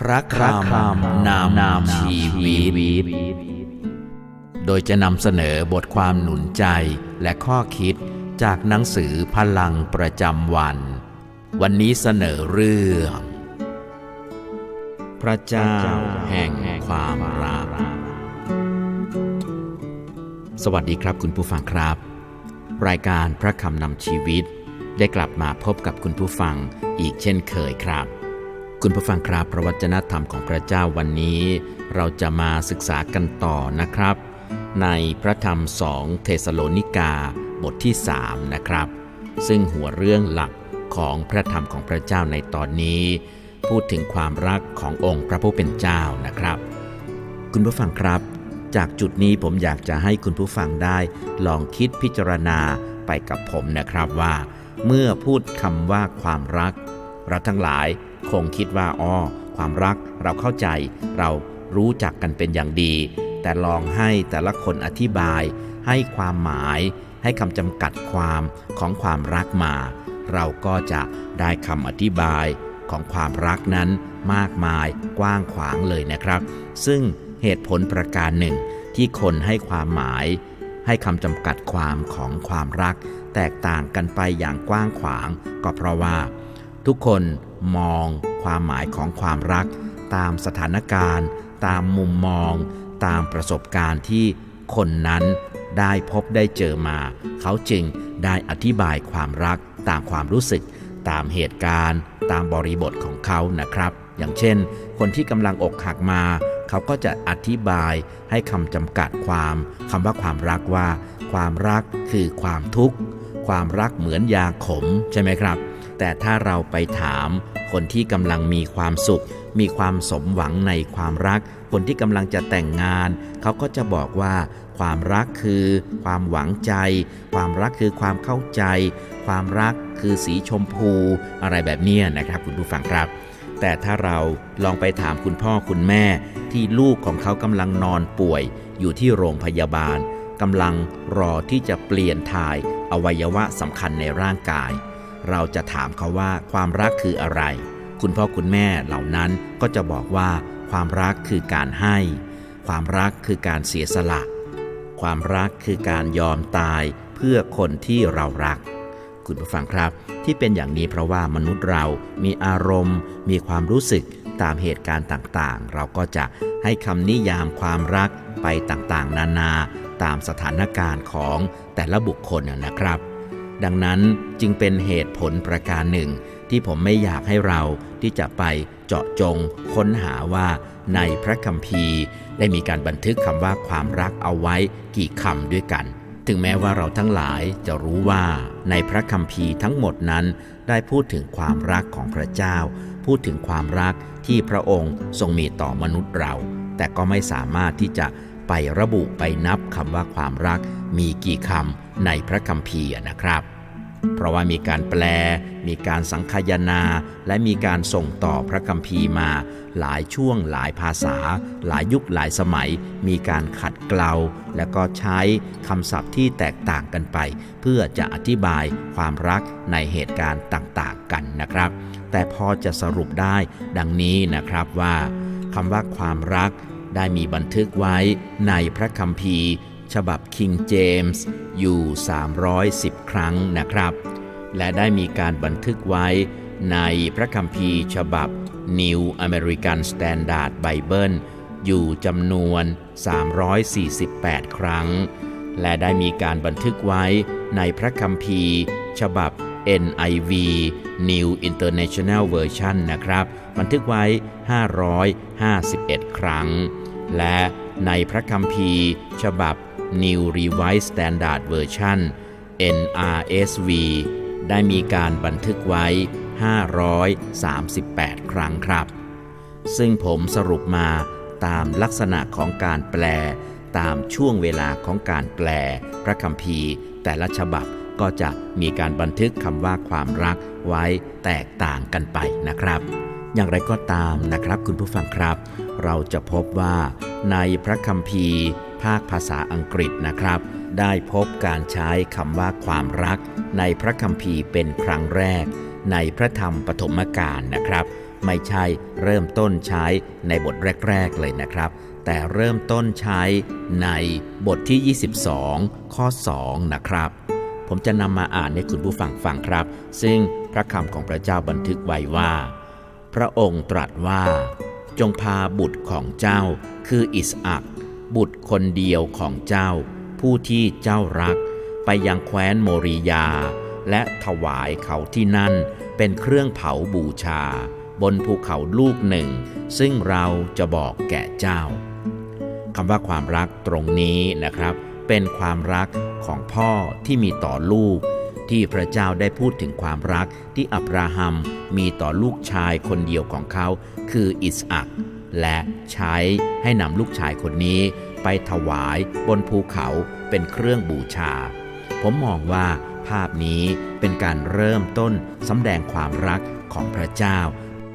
พระคำนำนำชีวิต โดยจะนำเสนอบทความหนุนใจและข้อคิดจากหนังสือพลังประจำวัน วันนี้เสนอเรื่อง พระเจ้าแห่งความรัก สวัสดีครับคุณผู้ฟังครับ รายการพระคำนำชีวิต ได้กลับมาพบกับคุณผู้ฟังอีกเช่นเคยครับ คุณผู้ฟังครับพระวจนะธรรมของพระเจ้าวันนี้ เราจะมาศึกษากันต่อนะครับ ในพระธรรมสองเทสโลนิกาบทที่ 3 นะครับ ซึ่งหัวเรื่องหลักของพระธรรมของพระเจ้าในตอนนี้ พูดถึงความรักขององค์พระผู้เป็นเจ้านะครับ คุณผู้ฟังครับ จากจุดนี้ผมอยากจะให้คุณผู้ฟังได้ ลองคิดพิจารณาไปกับผมนะครับว่า เมื่อพูดคำว่าความรัก เราทั้งหลาย คงคิดว่าอ้อความรักเราเข้าใจ เรารู้จักกันเป็นอย่างดี แต่ลองให้แต่ละคนอธิบาย ให้ความหมาย ให้คำจำกัดความของความรักมา เราก็จะได้คำอธิบายของความรักนั้นมากมายกว้างขวางเลยนะครับ ซึ่งเหตุผลประการหนึ่ง ที่คนให้ความหมาย ให้คำจำกัดความของความรัก แตกต่างกันไปอย่างกว้างขวาง ก็เพราะว่า ทุกคน มองความหมายของความรัก ตามสถานการณ์ ตามมุมมอง ตามประสบการณ์ที่คนนั้นได้พบได้เจอมา เขาจึงได้อธิบายความรักตามความรู้สึก ตามเหตุการณ์ ตามบริบทของเขานะครับ อย่างเช่น คนที่กำลังอกหักมา เขาก็จะอธิบายให้คำจำกัดความคำว่าความรักว่า ความรักคือความทุกข์ ความรักเหมือนยาขมใช่ไหมครับ แต่ถ้าเราไปถาม คนที่กำลังมีความสุข มีความสมหวังในความรัก คนที่กำลังจะแต่งงาน เขาก็จะบอกว่า ความรักคือ ความหวังใจ ความรักคือความเข้าใจ ความรักคือสีชมพู อะไรแบบนี้นะครับ คุณผู้ฟังครับ แต่ถ้าเราลองไปถามคุณพ่อคุณแม่ ที่ลูกของเขากำลังนอนป่วย อยู่ที่โรงพยาบาลกำลังรอที่จะเปลี่ยนถ่ายอวัยวะสำคัญในร่างกาย เราจะถามเขาว่าความรักคืออะไร คุณพ่อคุณแม่เหล่านั้นก็จะบอกว่าความรักคือการให้ ความรักคือการเสียสละ ความรักคือการยอมตายเพื่อคนที่เรารัก คุณผู้ฟังครับ ที่เป็นอย่างนี้เพราะว่ามนุษย์เรามีอารมณ์ มีความรู้สึกตามเหตุการณ์ต่างๆ เราก็จะให้คำนิยามความรักไปต่างๆ นานาตามสถานการณ์ของแต่ละบุคคลนะครับ ดังนั้นจึงเป็นเหตุผลประการหนึ่ง ที่ผมไม่อยากให้เราที่จะไปเจาะจงค้นหาว่าในพระคัมภีร์ ได้มีการบันทึกคำว่าความรักเอาไว้กี่คำด้วยกัน ถึงแม้ว่าเราทั้งหลายจะรู้ว่าในพระคัมภีร์ทั้งหมดนั้น ได้พูดถึงความรักของพระเจ้า พูดถึงความรักที่พระองค์ทรงมีต่อมนุษย์เรา แต่ก็ไม่สามารถที่จะไประบุไปนับคำว่าความรัก มีกี่คำในพระคัมภีร์นะครับ เพราะว่ามีการแปล มีการสังคายนา และมีการส่งต่อพระคัมภีร์มา หลายช่วงหลายภาษา หลายยุคหลายสมัย มีการขัดเกลา และก็ใช้คำศัพท์ที่แตกต่างกันไป เพื่อจะอธิบายความรักในเหตุการณ์ต่างๆ กันนะครับ แต่พอจะสรุปได้ดังนี้นะครับว่าคำว่าความรักได้มีบันทึกไว้ในพระคัมภีร์ ฉบับ King James อยู่ 310 ครั้งนะครับ และได้มีการบันทึกไว้ในพระคัมภีร์ฉบับ New American Standard Bible อยู่จำนวน 348 ครั้ง และได้มีการบันทึกไว้ในพระคัมภีร์ฉบับ NIV New International Version นะครับ บันทึกไว้ 551 ครั้ง และในพระคัมภีร์ฉบับ New Revised Standard Version NRSV ได้มีการบันทึกไว้ 538 ครั้งครับ ซึ่งผมสรุปมาตามลักษณะของการแปล ตามช่วงเวลาของการแปล พระคัมภีร์ แต่ละฉบับก็จะมีการบันทึกคำว่าความรักไว้แตกต่างกันไปนะครับ อย่างไรก็ตามนะครับคุณผู้ฟังครับ เราจะพบว่าในพระคัมภีร์ ภาคภาษาอังกฤษนะครับ ได้พบการใช้คำว่าความรัก ในพระคัมภีร์เป็นครั้งแรก ในพระธรรมปฐมกาลนะครับ ไม่ใช่เริ่มต้นใช้ในบทแรก ๆ เลยนะครับ แต่เริ่มต้นใช้ในบทที่ 22 ข้อ 2 นะครับผมจะนำมาอ่านให้คุณผู้ฟังฟังครับ ซึ่งพระคำของพระเจ้าบันทึกไว้ว่า พระองค์ตรัสว่า จงพาบุตรของเจ้าคืออิสอัก บุตรคนเดียวของเจ้า ผู้ที่เจ้ารัก ไปยังแคว้นโมริยา และถวายเขาที่นั่นเป็นเครื่องเผาบูชา บนภูเขาลูกหนึ่ง ซึ่งเราจะบอกแก่เจ้าคำว่าความรักตรงนี้นะครับ เป็นความรักของพ่อที่มีต่อลูก ที่พระเจ้าได้พูดถึงความรักที่อับราฮัมมีต่อลูกชายคนเดียวของเขา คืออิสอัก และใช้ให้นำลูกชายคนนี้ไปถวายบนภูเขาเป็นเครื่องบูชา ผมมองว่าภาพนี้เป็นการเริ่มต้นสำแดงความรักของพระเจ้า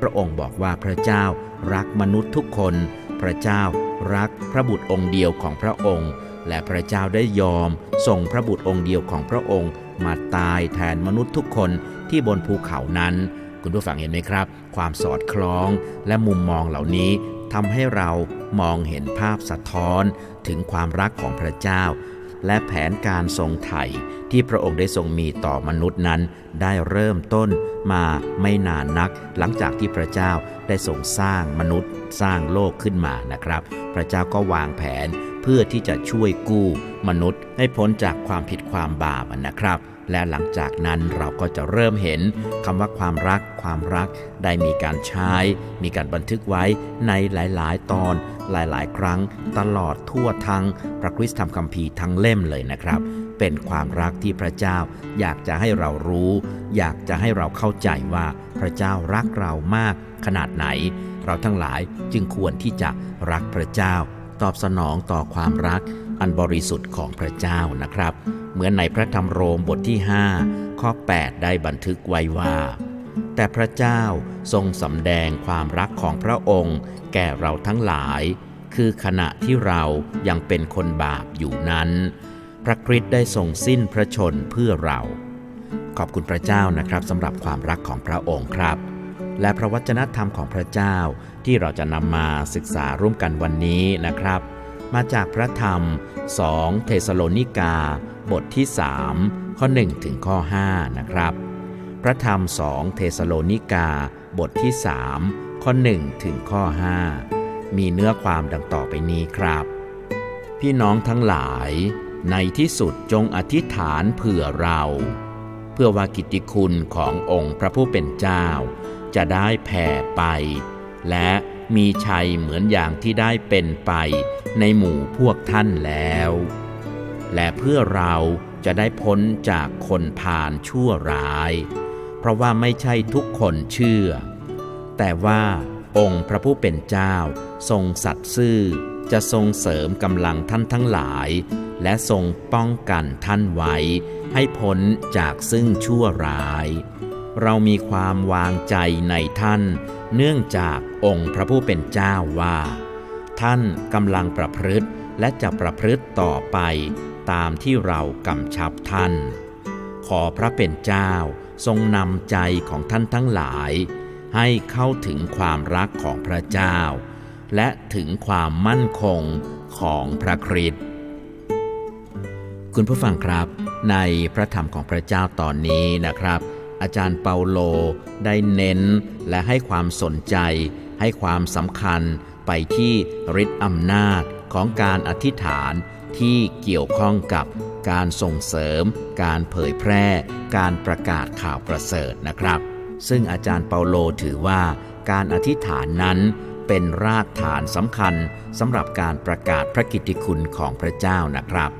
พระองค์บอกว่าพระเจ้ารักมนุษย์ทุกคน พระเจ้ารักพระบุตรองค์เดียวของพระองค์ และพระเจ้าได้ยอมส่งพระบุตรองค์เดียวของพระองค์ มาตายแทนมนุษย์ทุกคนที่บนภูเขานั้น คุณผู้ฟังเห็นไหมครับ ความสอดคล้องและมุมมองเหล่านี้ทำให้เรามองเห็นภาพสะท้อนถึงความรักของพระเจ้า และแผนการทรงไถ่ที่พระองค์ได้ทรงมีต่อมนุษย์นั้น ได้เริ่มต้นมาไม่นานนัก หลังจากที่พระเจ้าได้ทรงสร้างมนุษย์ สร้างโลกขึ้นมานะครับ พระเจ้าก็วางแผนเพื่อที่จะช่วยกู้มนุษย์ให้พ้นจากความผิดความบาปนะครับ และหลังจากนั้นเราก็จะเริ่มเห็นคำว่าความรัก ความรักได้มีการใช้ มีการบันทึกไว้ในหลาย ๆ ตอนหลาย ๆ ครั้ง ตลอดทั่วทั้งพระคริสตธรรมคัมภีร์ทั้งเล่มเลยนะครับ เป็นความรักที่พระเจ้า อยากจะให้เรารู้ อยากจะให้เราเข้าใจว่าพระเจ้ารักเรามากขนาดไหน เราทั้งหลายจึงควรที่จะรักพระเจ้า ตอบสนองต่อความรักอันบริสุทธิ์ของพระเจ้านะครับ เหมือนในพระธรรมโรมบทที่ 5 ข้อ 8 ได้บันทึกไว้ว่า แต่พระเจ้าทรงสำแดงความรักของพระองค์ แก่เราทั้งหลาย คือขณะที่เรายังเป็นคนบาปอยู่นั้น พระคริสต์ได้ทรงสิ้นพระชนเพื่อเรา ขอบคุณพระเจ้านะครับสำหรับความรักของพระองค์ครับ และพระวจนะธรรมของพระเจ้าที่เราจะนำมาศึกษาร่วมกันวันนี้นะครับ มาจากพระธรรม 2 เทสโลนิกา บทที่ 3 ข้อ 1 ถึงข้อ 5 นะครับ พระธรรม 2 เทสโลนิกา บทที่ 3 ข้อ 1 ถึงข้อ 5 มีเนื้อความดังต่อไปนี้ครับ พี่น้องทั้งหลาย ในที่สุดจงอธิษฐานเผื่อเรา เพื่อว่ากิตติคุณขององค์พระผู้เป็นเจ้า จะได้แผ่ไป และ มีชัยเหมือนอย่างที่ได้เป็นไปในหมู่พวกท่านแล้ว และเพื่อเราจะได้พ้นจากคนพาลชั่วร้าย เพราะว่าไม่ใช่ทุกคนเชื่อ แต่ว่าองค์พระผู้เป็นเจ้าทรงสัตย์ซื่อจะทรงเสริมกำลังท่านทั้งหลาย และทรงป้องกันท่านไว้ ให้พ้นจากซึ่งชั่วร้าย เรามีความวางใจในท่าน เนื่องจากองค์พระผู้เป็นเจ้าว่า ท่านกำลังประพฤติและจะประพฤติต่อไป ตามที่เรากำชับท่าน ขอพระเป็นเจ้าทรงนำใจของท่านทั้งหลาย ให้เข้าถึงความรักของพระเจ้า และถึงความมั่นคงของพระคริสต์คุณผู้ฟังครับ ในพระธรรมของพระเจ้าตอนนี้นะครับ อาจารย์เปาโลได้เน้นและให้ความสนใจ ให้ความสำคัญไปที่ฤทธิ์อำนาจของการอธิษฐานที่เกี่ยวข้องกับการส่งเสริม การเผยแพร่ การประกาศข่าวประเสริฐนะครับ ซึ่งอาจารย์เปาโลถือว่าการอธิษฐานนั้นเป็นรากฐานสำคัญสำหรับการประกาศพระกิตติคุณของพระเจ้านะครับ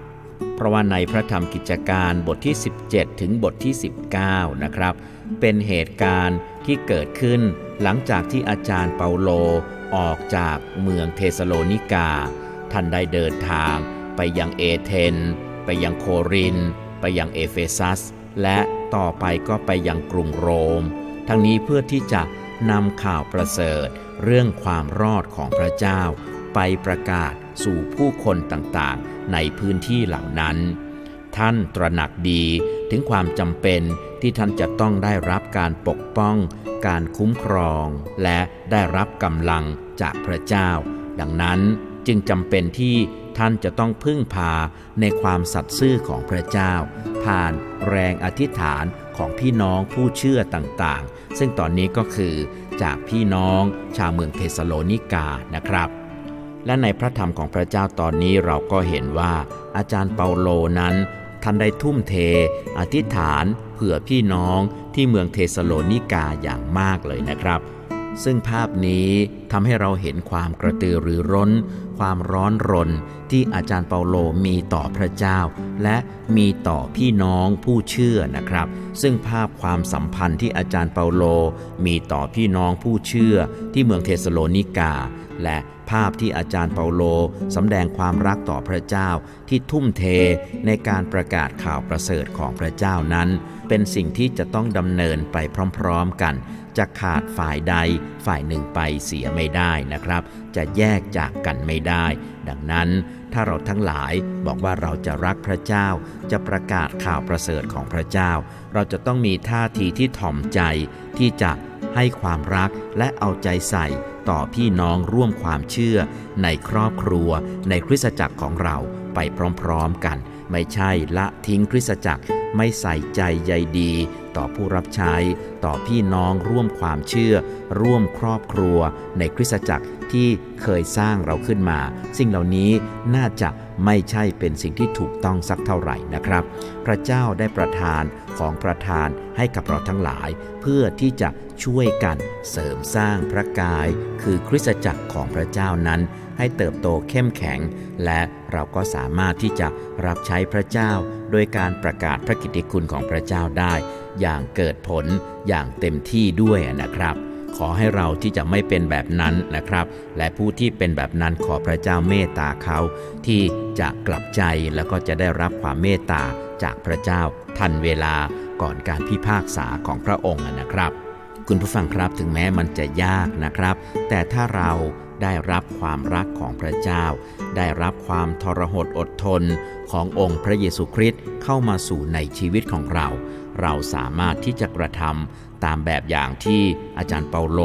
เพราะว่าในพระธรรมกิจการบทที่ 17 ถึงบทที่ 19 นะครับ เป็นเหตุการณ์ที่เกิดขึ้นหลังจากที่อาจารย์เปาโลออกจากเมืองเทสโลนิกา ท่านได้เดินทางไปยังเอเธน ไปยังโคริน ไปยังเอเฟซัส และต่อไปก็ไปยังกรุงโรม ทั้งนี้เพื่อที่จะนำข่าวประเสริฐเรื่องความรอดของพระเจ้า ไปประกาศสู่ผู้คนต่างๆ ในพื้นที่เหล่านั้น ท่านตระหนักดีถึงความจำเป็นที่ท่านจะต้องได้รับการปกป้อง การคุ้มครอง และได้รับกำลังจากพระเจ้า ดังนั้นจึงจำเป็นที่ท่านจะต้องพึ่งพาในความสัตย์ซื่อของพระเจ้า ผ่านแรงอธิษฐานของพี่น้องผู้เชื่อต่างๆ ซึ่งตอนนี้ก็คือจากพี่น้องชาวเมืองเทสโลนิกานะครับ และในพระธรรมของพระเจ้าตอนนี้เราก็เห็นว่า อาจารย์เปาโลนั้น ท่านได้ทุ่มเท อธิษฐาน เผื่อพี่น้องที่เมืองเทสโลนิกาอย่างมากเลยนะครับ ซึ่งภาพนี้ทำให้เราเห็นความกระตือรือร้น ความร้อนรนที่อาจารย์เปาโลมีต่อพระเจ้า และมีต่อพี่น้องผู้เชื่อนะครับ ซึ่งภาพความสัมพันธ์ที่อาจารย์เปาโลมีต่อพี่น้องผู้เชื่อที่เมืองเทสโลนิกา และภาพที่อาจารย์เปาโลสำแดงความรักต่อพระเจ้าที่ทุ่มเทในการประกาศข่าวประเสริฐของพระเจ้านั้น เป็นสิ่งที่จะต้องดำเนินไปพร้อมๆกัน จะขาดฝ่ายใดฝ่ายหนึ่งไปเสียไม่ได้นะครับ จะแยกจากกันไม่ได้ ดังนั้นถ้าเราทั้งหลายบอกว่าเราจะรักพระเจ้า จะประกาศข่าวประเสริฐของพระเจ้า เราจะต้องมีท่าทีที่ถ่อมใจที่จะ ให้ความรักและเอาใจใส่ต่อพี่น้องร่วมความเชื่อ ในครอบครัว ในคริสตจักรของเราไปพร้อมๆกัน ไม่ใช่ละทิ้งคริสตจักรไม่ใส่ใจใยดี ต่อผู้รับใช้ ต่อพี่น้องร่วมความเชื่อ ร่วมครอบครัว ในคริสตจักรที่เคยสร้างเราขึ้นมา สิ่งเหล่านี้น่าจะไม่ใช่เป็นสิ่งที่ถูกต้องสักเท่าไหร่นะครับ พระเจ้าได้ประทานของประทานให้กับเราทั้งหลาย เพื่อที่จะ ช่วยกันเสริมสร้างพระกาย คือคริสตจักรของพระเจ้านั้น ให้เติบโตเข้มแข็ง และเราก็สามารถที่จะรับใช้พระเจ้า โดยการประกาศพระกิตติคุณของพระเจ้าได้ อย่างเกิดผลอย่างเต็มที่ด้วยนะครับขอให้เราที่จะไม่เป็นแบบนั้นนะครับ และผู้ที่เป็นแบบนั้นขอพระเจ้าเมตตาเขา ที่จะกลับใจแล้วก็จะได้รับความเมตตาจากพระเจ้าทันเวลาก่อนการพิพากษาของพระองค์นะครับ คุณผู้ฟังครับถึงแม้มันจะยากนะครับ แต่ถ้าเราได้รับความรักของพระเจ้า ได้รับความทรหดอดทนขององค์พระเยซูคริสต์เข้ามาสู่ในชีวิตของเรา เราสามารถที่จะกระทำตามแบบอย่างที่อาจารย์เปาโล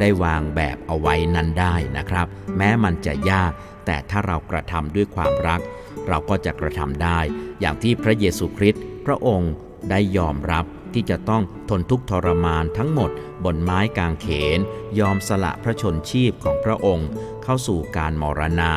ได้วางแบบเอาไว้นั้นได้นะครับ แม้มันจะยาก แต่ถ้าเรากระทำด้วยความรัก เราก็จะกระทำได้ อย่างที่พระเยซูคริสต์พระองค์ได้ยอมรับ ที่จะต้องทนทุกข์ทรมานทั้งหมดบนไม้กางเขน ยอมสละพระชนชีพของพระองค์ เข้าสู่การมรณา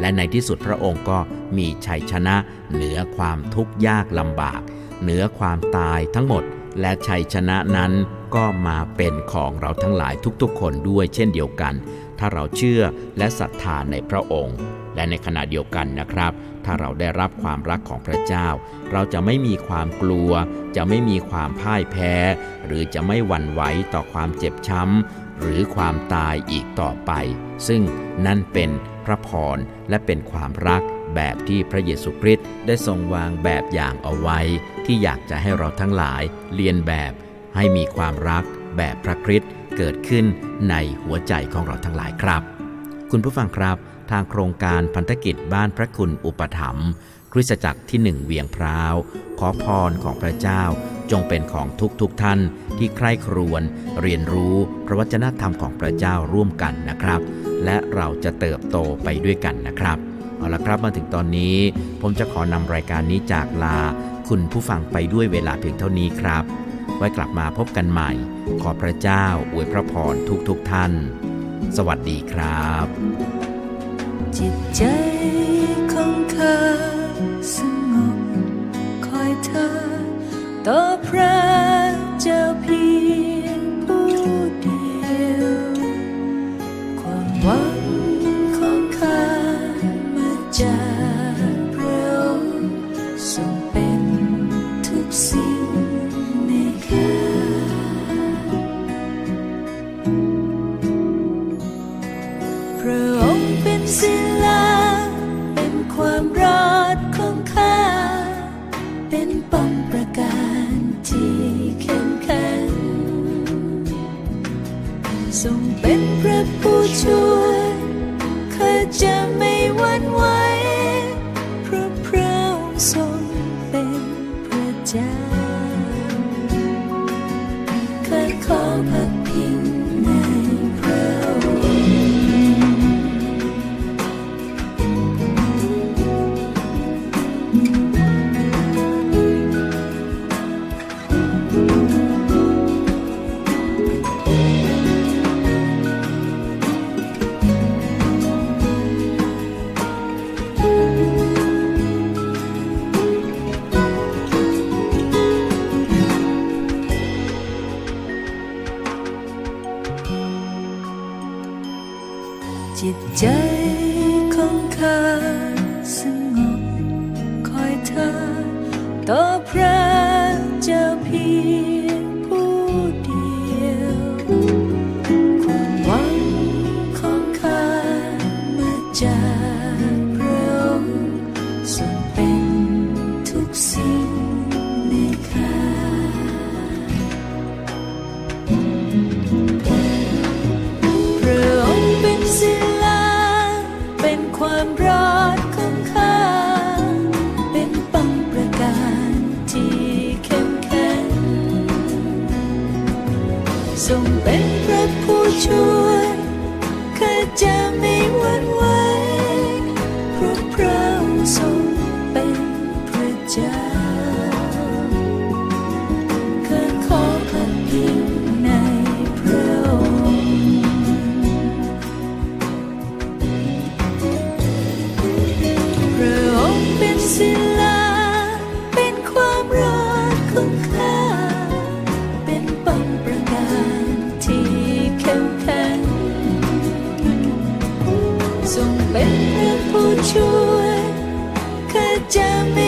และในที่สุดพระองค์ก็มีชัยชนะ เหนือความทุกข์ยากลำบาก เหนือความตายทั้งหมด และชัยชนะนั้นก็มาเป็นของเราทั้งหลายทุกๆ คนด้วยเช่นเดียวกัน ถ้าเราเชื่อและศรัทธาในพระองค์ และในขณะเดียวกันนะครับ ถ้าเราได้รับความรักของพระเจ้า เราจะไม่มีความกลัว จะไม่มีความพ่ายแพ้ หรือจะไม่หวั่นไหวต่อความเจ็บช้ำ หรือความตายอีกต่อไป ซึ่งนั่นเป็นพระพรและเป็นความรักแบบที่พระเยซูคริสต์ได้ทรงวางแบบอย่างเอาไว้ ที่อยากจะให้เราทั้งหลายเรียนแบบ ให้มีความรักแบบพระคริสต์เกิดขึ้นในหัวใจของเราทั้งหลายครับ คุณผู้ฟังครับ ทางโครงการพันธกิจบ้านพระคุณอุปถัมภ์คริสตจักรที่หนึ่งเวียงพร้าว ขอพรของพระเจ้าจงเป็นของทุกทุกท่านที่ใคร่ครวญเรียนรู้พระวจนะธรรมของพระเจ้าร่วมกันนะครับ และเราจะเติบโตไปด้วยกันนะครับ เอาละครับมาถึงตอนนี้ ผมจะขอนำรายการนี้จากลา คุณผู้ฟังไปด้วยเวลาเพียงเท่านี้ครับ ไว้กลับมาพบกันใหม่ ขอพระเจ้าอวยพระพรทุกทุกท่าน สวัสดีครับ จิตใจของเธอสงบคอยเธอต่อพระเจ้าเพียงผู้เดียว ความหวังของข้ามาจาก 家 จิตใจของเธอ ความรักของข้า เป็นป้องประการที่เข้มแข็งทรงเป็นพระผู้ช่วย 加倍